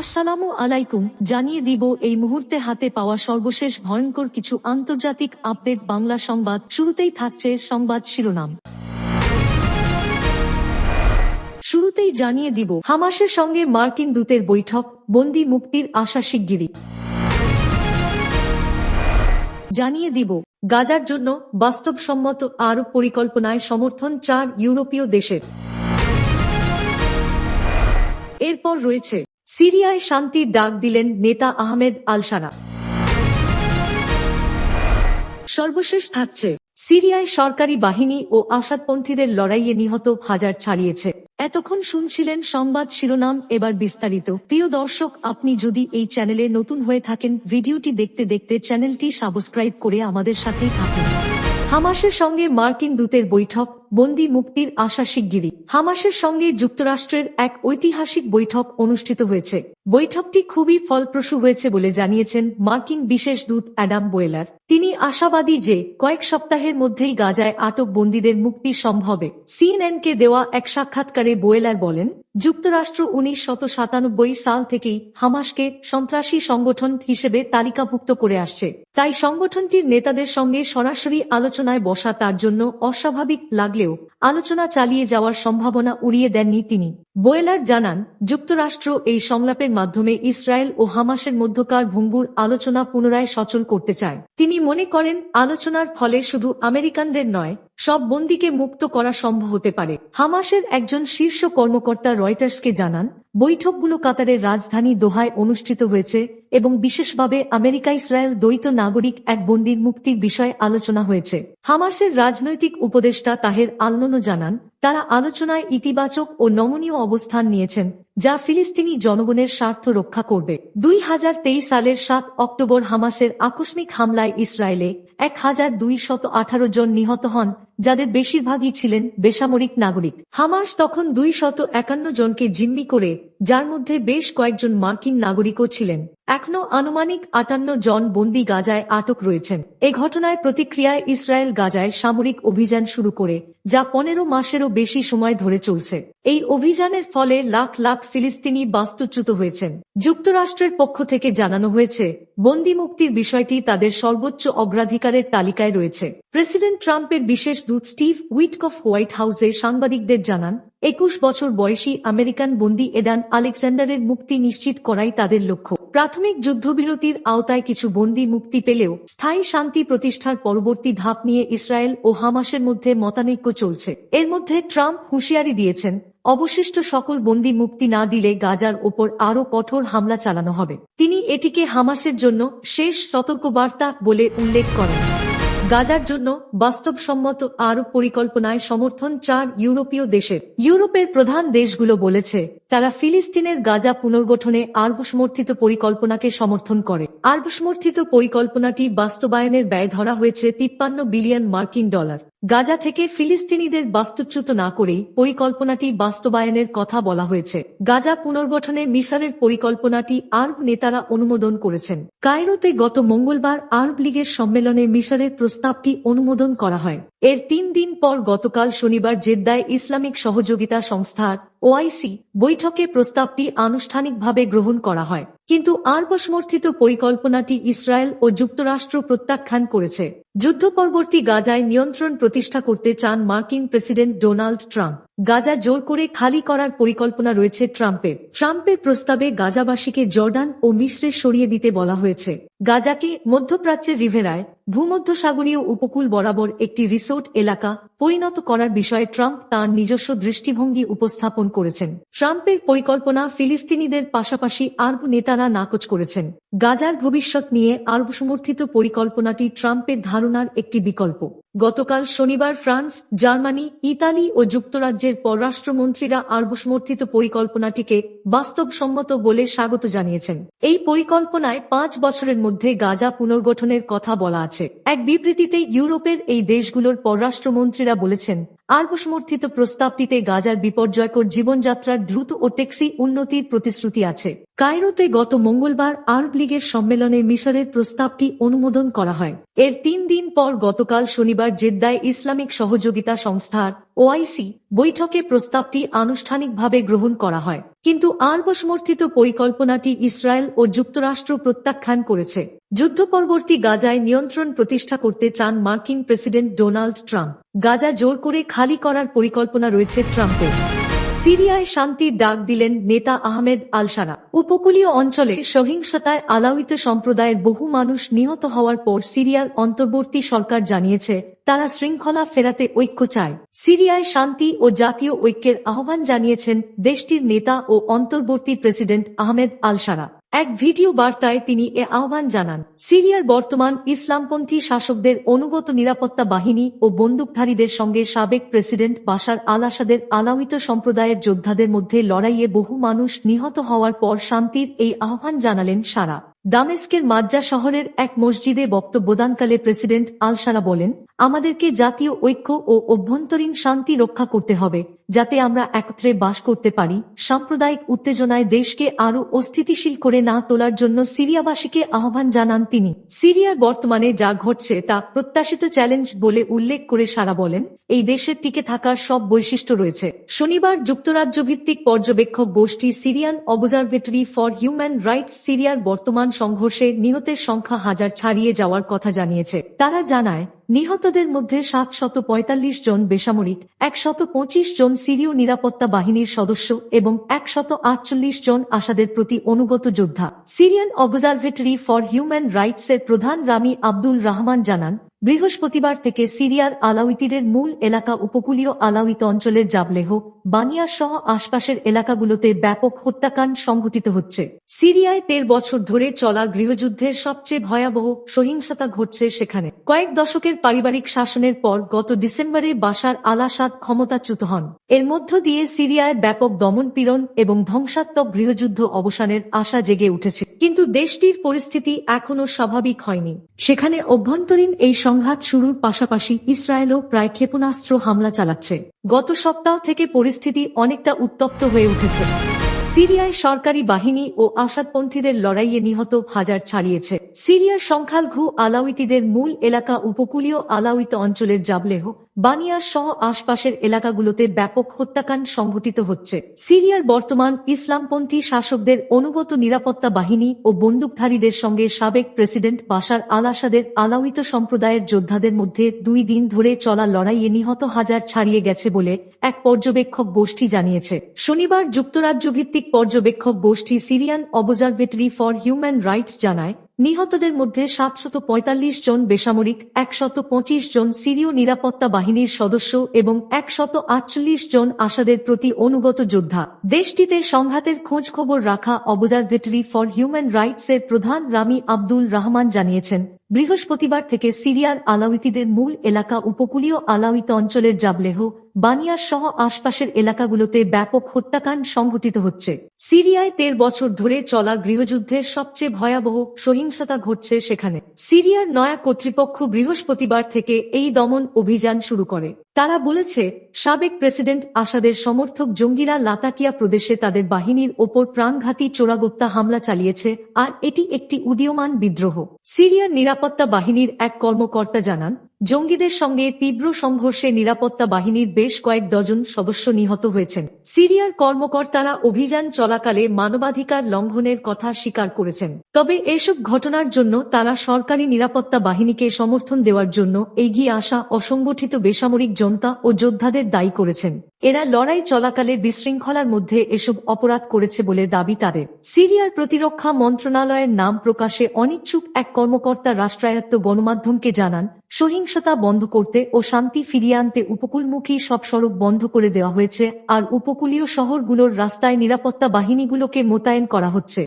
আসসালামু আলাইকুম, জানিয়ে দিব এই মুহূর্তে হাতে পাওয়া সর্বশেষ ভয়ঙ্কর কিছু আন্তর্জাতিক আপডেট বাংলা সংবাদ। শুরুতেই থাকছে সংবাদ শিরোনাম। শুরুতেই জানিয়ে দিব, হামাসের সঙ্গে মার্কিন দূতের বৈঠক, বন্দি মুক্তির আশা শিগগিরই। জানিয়ে দিব, গাজার জন্য বাস্তবসম্মত আরও পরিকল্পনায় সমর্থন চার ইউরোপীয় দেশের। এরপর রয়েছে সিরিয়ায় শান্তির ডাক দিলেন নেতা আহমেদ আলসারা সর্বশেষ থাকছে, সিরিয়ায় সরকারি বাহিনী ও আসাদপন্থীদের লড়াইয়ে নিহত হাজার ছাড়িয়েছে। এতক্ষণ শুনছিলেন সংবাদ শিরোনাম, এবার বিস্তারিত। প্রিয় দর্শক, আপনি যদি এই চ্যানেলে নতুন হয়ে থাকেন, ভিডিওটি দেখতে দেখতে চ্যানেলটি সাবস্ক্রাইব করে আমাদের সাথেই থাকুন। হামাসের সঙ্গে মার্কিন দূতের বৈঠক বন্দি মুক্তির আশা শিগগিরই। হামাসের সঙ্গে যুক্তরাষ্ট্রের এক ঐতিহাসিক বৈঠক অনুষ্ঠিত হয়েছে। বৈঠকটি খুবই ফলপ্রসূ হয়েছে বলে জানিয়েছেন মার্কিন বিশেষ দূত অ্যাডাম বোয়েলার তিনি আশাবাদী যে কয়েক সপ্তাহের মধ্যেই গাজায় আটক বন্দীদের মুক্তি সম্ভবে সিএনএনকে দেওয়া এক সাক্ষাৎকারে বোয়েলার বলেন, যুক্তরাষ্ট্র উনিশ সাল থেকেই হামাসকে সন্ত্রাসী সংগঠন হিসেবে তালিকাভুক্ত করে আসছে। তাই সংগঠনটির নেতাদের সঙ্গে সরাসরি আলোচনায় বসা তার জন্য অস্বাভাবিক লাগলেও আলোচনা চালিয়ে যাওয়ার সম্ভাবনা উড়িয়ে দেননি তিনি। বোয়েলার জানান, যুক্তরাষ্ট্র এই সংলাপের মাধ্যমে ইসরায়েল ও হামাসের মধ্যকার ভঙ্গুর আলোচনা পুনরায় সচল করতে চায়। তিনি মনে করেন, আলোচনার ফলে শুধু আমেরিকানদের নয় সব বন্দীকে মুক্ত করা সম্ভব হতে পারে। হামাসের একজন শীর্ষ কর্মকর্তা রয়টার্সকে জানান, বৈঠকগুলো কাতারের রাজধানী দোহায় অনুষ্ঠিত হয়েছে এবং বিশেষভাবে আমেরিকা ইসরায়েল দ্বৈত নাগরিক এক বন্দির মুক্তির বিষয়ে আলোচনা হয়েছে। হামাসের রাজনৈতিক উপদেষ্টা তাহের আলননো জানান, তারা আলোচনায় ইতিবাচক ও নমনীয় অবস্থান নিয়েছেন যা ফিলিস্তিনি জনগণের স্বার্থ রক্ষা করবে। দুই হাজার তেইশ সালের সাত অক্টোবর হামাসের আকস্মিক হামলায় ইসরায়েলে এক হাজার দুইশত আঠারো জন নিহত হন, যাদের বেশিরভাগই ছিলেন বেসামরিক নাগরিক। হামাস তখন দুই শত একান্ন জনকে জিম্মি করে, যার মধ্যে বেশ কয়েকজন মার্কিন নাগরিকও ছিলেন। এখনও আনুমানিক আটান্ন জন বন্দি গাজায় আটক রয়েছেন। এ ঘটনায় প্রতিক্রিয়ায় ইসরায়েল গাজায় সামরিক অভিযান শুরু করে, যা পনেরো মাসেরও বেশি সময় ধরে চলছে। এই অভিযানের ফলে লাখ লাখ ফিলিস্তিনি বাস্তুচ্যুত হয়েছেন। যুক্তরাষ্ট্রের পক্ষ থেকে জানানো হয়েছে, বন্দি মুক্তির বিষয়টি তাদের সর্বোচ্চ অগ্রাধিকারের তালিকায় রয়েছে। প্রেসিডেন্ট ট্রাম্পের বিশেষ দূত স্টিভ উইটকফ হোয়াইট হাউসে সাংবাদিকদের জানান, একুশ বছর বয়সী আমেরিকান বন্দি এডান আলেকজান্ডারের মুক্তি নিশ্চিত করাই তাদের লক্ষ্য। প্রাথমিক যুদ্ধবিরতির আওতায় কিছু বন্দী মুক্তি পেলেও স্থায়ী শান্তি প্রতিষ্ঠার পরবর্তী ধাপ নিয়ে ইসরায়েল ও হামাসের মধ্যে মতানৈক্য চলছে। এর মধ্যে ট্রাম্প হুঁশিয়ারি দিয়েছেন, অবশিষ্ট সকল বন্দী মুক্তি না দিলে গাজার ওপর আরও কঠোর হামলা চালানো হবে। তিনি এটিকে হামাসের জন্য শেষ সতর্কবার্তা বলে উল্লেখ করেন। গাজার জন্য বাস্তবসম্মত আরও পরিকল্পনায় সমর্থন চার ইউরোপীয় দেশের। ইউরোপের প্রধান দেশগুলো বলেছে, তারা ফিলিস্তিনের গাজা পুনর্গঠনে আরব সমর্থিত পরিকল্পনাকে সমর্থন করে। আরব সমর্থিত পরিকল্পনাটি বাস্তবায়নের ব্যয় ধরা হয়েছে তিপ্পান্ন বিলিয়ন মার্কিন ডলার। গাজা থেকে ফিলিস্তিনিদের বাস্তুচ্যুত না করেই পরিকল্পনাটি বাস্তবায়নের কথা বলা হয়েছে। গাজা পুনর্গঠনে মিশরের পরিকল্পনাটি আরব নেতারা অনুমোদন করেছেন। কায়রোতে গত মঙ্গলবার আরব লীগের সম্মেলনে মিশরের প্রস্তাবটি অনুমোদন করা হয়। এর তিন দিন পর গতকাল শনিবার জেদ্দায় ইসলামিক সহযোগিতা সংস্থার ওআইসি বৈঠকে প্রস্তাবটি আনুষ্ঠানিকভাবে গ্রহণ করা হয়। কিন্তু আরব সমর্থিত পরিকল্পনাটি ইসরায়েল ও যুক্তরাষ্ট্র প্রত্যাখ্যান করেছে। যুদ্ধপরবর্তী গাজায় নিয়ন্ত্রণ প্রতিষ্ঠা করতে চান মার্কিন প্রেসিডেন্ট ডোনাল্ড ট্রাম্প। গাজা জোর করে খালি করার পরিকল্পনা রয়েছে ট্রাম্পের। ট্রাম্পের প্রস্তাবে গাজাবাসীকে জর্ডান ও মিশ্রে সরিয়ে দিতে বলা হয়েছে। গাজাকে মধ্যপ্রাচ্যের রিভেরায় ভূমধ্যসাগরীয় উপকূল বরাবর একটি রিসোর্ট এলাকা পরিণত করার বিষয়ে ট্রাম্প তার নিজস্ব দৃষ্টিভঙ্গি উপস্থাপন করেছেন। ট্রাম্পের পরিকল্পনা ফিলিস্তিনিদের পাশাপাশি আরব নেতারা নাকচ করেছেন। গাজার ভবিষ্যৎ নিয়ে আরব সমর্থিত পরিকল্পনাটি ট্রাম্পের ধারণার একটি বিকল্প। গতকাল শনিবার ফ্রান্স, জার্মানি, ইতালি ও যুক্তরাজ্যের পররাষ্ট্রমন্ত্রীরা আরব সমর্থিত পরিকল্পনাটিকে বাস্তবসম্মত বলে স্বাগত জানিয়েছেন। এই পরিকল্পনায় পাঁচ বছরের মধ্যে গাজা পুনর্গঠনের কথা বলা আছে। এক বিবৃতিতে ইউরোপের এই দেশগুলোর পররাষ্ট্রমন্ত্রীরা বলেছেন আরব সমর্থিত প্রস্তাবটিতে গাজার বিপর্যয়কর জীবনযাত্রার দ্রুত ও টেক্সি উন্নতির প্রতিশ্রুতি আছে। কায়রোতে গত মঙ্গলবার আরব লীগের সম্মেলনে মিশরের প্রস্তাবটি অনুমোদন করা হয়। এর তিন দিন পর গতকাল শনিবার জেদ্দায় ইসলামিক সহযোগিতা সংস্থার ওআইসি বৈঠকে প্রস্তাবটি আনুষ্ঠানিকভাবে গ্রহণ করা হয়। কিন্তু আরব সমর্থিত পরিকল্পনাটি ইসরায়েল ও যুক্তরাষ্ট্র প্রত্যাখ্যান করেছে। যুদ্ধপরবর্তী গাজায় নিয়ন্ত্রণ প্রতিষ্ঠা করতে চান মার্কিন প্রেসিডেন্ট ডোনাল্ড ট্রাম্প। গাজা জোর করে খালি করার পরিকল্পনা রয়েছে ট্রাম্পের। সিরিয়ায় শান্তির ডাক দিলেন নেতা আহমেদ আলসারা। উপকূলীয় অঞ্চলে সহিংসতায় আলাউিত সম্প্রদায়ের বহু মানুষ নিহত হওয়ার পর সিরিয়ার অন্তর্বর্তী সরকার জানিয়েছে, তারা শৃঙ্খলা ফেরাতে ঐক্য চায়। সিরিয়ায় শান্তি ও জাতীয় ঐক্যের আহ্বান জানিয়েছেন দেশটির নেতা ও অন্তর্বর্তী প্রেসিডেন্ট আহমেদ আল সারা এক ভিডিও বার্তায় তিনি এ আহ্বান জানান, সিরিয়ার বর্তমান ইসলামপন্থী শাসকদের অনুগত নিরাপত্তা বাহিনী ও বন্দুকধারীদের সঙ্গে সাবেক প্রেসিডেন্ট বাশার আল আসাদের আলামিত সম্প্রদায়ের যোদ্ধাদের মধ্যে লড়াইয়ে বহু মানুষ নিহত হওয়ার পর শান্তির এই আহ্বান জানালেন সারা। দামেস্কের মাজ্জা শহরের এক মসজিদে বক্তব্যদানকালে প্রেসিডেন্ট আলসারা বলেন, আমাদেরকে জাতীয় ঐক্য ও অভ্যন্তরীণ শান্তি রক্ষা করতে হবে। যাতে আমরা একত্রে বাস করতে পারি, সাম্প্রদায়িক উত্তেজনায় দেশকে আরও অস্থিতিশীল করে না তোলার জন্য সিরিয়াবাসীকে আহ্বান জানান তিনি। সিরিয়ার বর্তমানে যা ঘটছে তা প্রত্যাশিত চ্যালেঞ্জ বলে উল্লেখ করে সারা বলেন, এই দেশের টিকে থাকার সব বৈশিষ্ট্য রয়েছে। শনিবার যুক্তরাজ্য ভিত্তিক পর্যবেক্ষক গোষ্ঠী Syrian Observatory for Human Rights সিরিয়ার বর্তমান সংঘর্ষে নিহতের সংখ্যা হাজার ছাড়িয়ে যাওয়ার কথা জানিয়েছে। তারা জানায় নিহতদের মধ্যে সাতশত পঁয়তাল্লিশ জন বেসামরিক, একশত পঁচিশ জন সিরীয় নিরাপত্তা বাহিনীর সদস্য এবং একশত আটচল্লিশ জন আসাদের প্রতি অনুগত যোদ্ধা। Syrian Observatory for Human Rights এর প্রধান রামি আব্দুল রহমান জানান বৃহস্পতিবার থেকে সিরিয়ার আলাউইতিদের মূল এলাকা উপকূলীয় আলাউইত অঞ্চলের জাবলেহ, বানিয়া সহ আশপাশের এলাকাগুলোতে ব্যাপক হত্যাকাণ্ড সংঘটিত হচ্ছে। সিরিয়ায় তের বছর ধরে চলা গৃহযুদ্ধের সবচেয়ে ভয়াবহ সহিংসতা ঘটছে সেখানে। কয়েক দশকের পারিবারিক শাসনের পর গত ডিসেম্বরে বাসার আলাসাদ ক্ষমতাচ্যুত হন। এর মধ্য দিয়ে সিরিয়ায় ব্যাপক দমনপীড়ন এবং ধ্বংসাত্মক গৃহযুদ্ধ অবসানের আশা জেগে উঠেছে। কিন্তু দেশটির পরিস্থিতি এখনও স্বাভাবিক হয়নি। সেখানে অভ্যন্তরীণ এই সংঘাত শুরুর পাশাপাশি ইসরায়েলও প্রায় ক্ষেপণাস্ত্র হামলা চালাচ্ছে। গত সপ্তাহ থেকে পরিস্থিতি অনেকটা উত্তপ্ত হয়ে উঠেছে। সিরিয়ায় সরকারি বাহিনী ও আসাদপন্থীদের লড়াইয়ে নিহত হাজার ছাড়িয়েছে। সিরিয়ার সংখ্যালঘু আলাউইতিদের মূল এলাকা উপকূলীয় আলাউইত অঞ্চলের জাবলেহ বানিয়া সহ আশপাশের এলাকাগুলোতে ব্যাপক হত্যাকাণ্ড সংঘটিত হচ্ছে। সিরিয়ার বর্তমান ইসলামপন্থী শাসকদের অনুগত নিরাপত্তা বাহিনী ও বন্দুকধারীদের সঙ্গে সাবেক প্রেসিডেন্ট বাশার আল আসাদের আলাউিত সম্প্রদায়ের যোদ্ধাদের মধ্যে দুই দিন ধরে চলা লড়াইয়ে নিহত হাজার ছাড়িয়ে গেছে বলে এক পর্যবেক্ষক গোষ্ঠী জানিয়েছে। শনিবার যুক্তরাজ্য ভিত্তিক পর্যবেক্ষক গোষ্ঠী Syrian Observatory for Human Rights জানায় নিহতদের মধ্যে সাতশত পঁয়তাল্লিশ জন বেসামরিক, একশত পঁচিশ জন সিরীয় নিরাপত্তা বাহিনীর সদস্য এবং একশত আটচল্লিশ জন আসাদের প্রতি অনুগত যোদ্ধা। দেশটিতে সংঘাতের খোঁজ খবর রাখা অবজারভেটরি ফর হিউম্যান রাইটস এর প্রধান রামি আব্দুল রহমান জানিয়েছেন। বৃহস্পতিবার থেকে সিরিয়ার আলাউিতিদের মূল এলাকা উপকূলীয় আলাউিত অঞ্চলের জাবলেহ, বানিয়ার সহ আশপাশের এলাকাগুলোতে ব্যাপক হত্যাকাণ্ড সংঘটিত হচ্ছে। সিরিয়ায় তের বছর ধরে চলা গৃহযুদ্ধের সবচেয়ে ভয়াবহ সহিংসতা ঘটছে সেখানে। সিরিয়ার নয়া কর্তৃপক্ষ বৃহস্পতিবার থেকে এই দমন অভিযান শুরু করে। তারা বলেছে, সাবেক প্রেসিডেন্ট আসাদের সমর্থক জঙ্গিরা লাতাকিয়া প্রদেশে তাদের বাহিনীর ওপর প্রাণঘাতী চোরাগোপ্তা হামলা চালিয়েছে, আর এটি একটি উদীয়মান বিদ্রোহ। সিরিয়ার নিরাপত্তা বাহিনীর এক কর্মকর্তা জানান জঙ্গিদের সঙ্গে তীব্র সংঘর্ষে নিরাপত্তা বাহিনীর বেশ কয়েক ডজন সদস্য নিহত হয়েছেন। সিরিয়ার কর্মকর্তারা অভিযান চলাকালে মানবাধিকার লঙ্ঘনের কথা স্বীকার করেছেন। তবে এসব ঘটনার জন্য তারা সরকারি নিরাপত্তা বাহিনীকে সমর্থন দেওয়ার জন্য এগিয়ে আসা অসংগঠিত বেসামরিক জনতা ও যোদ্ধাদের দায়ী করেছেন। এরা লড়াই চলাকালে বিশৃঙ্খলার মধ্যে এসব অপরাধ করেছে বলে দাবি তাদের। সিরিয়ার প্রতিরক্ষা মন্ত্রণালয়ের নাম প্রকাশে অনিচ্ছুক এক কর্মকর্তা রাষ্ট্রায়ত্ত গণমাধ্যমকে জানান সহিংসতা বন্ধ করতে ও শান্তি ফিরিয়ে আনতে উপকূলমুখী সব সড়ক বন্ধ করে দেওয়া হয়েছে, আর উপকূলীয় শহরগুলোর রাস্তায় নিরাপত্তা বাহিনীগুলোকে মোতায়েন করা হচ্ছে।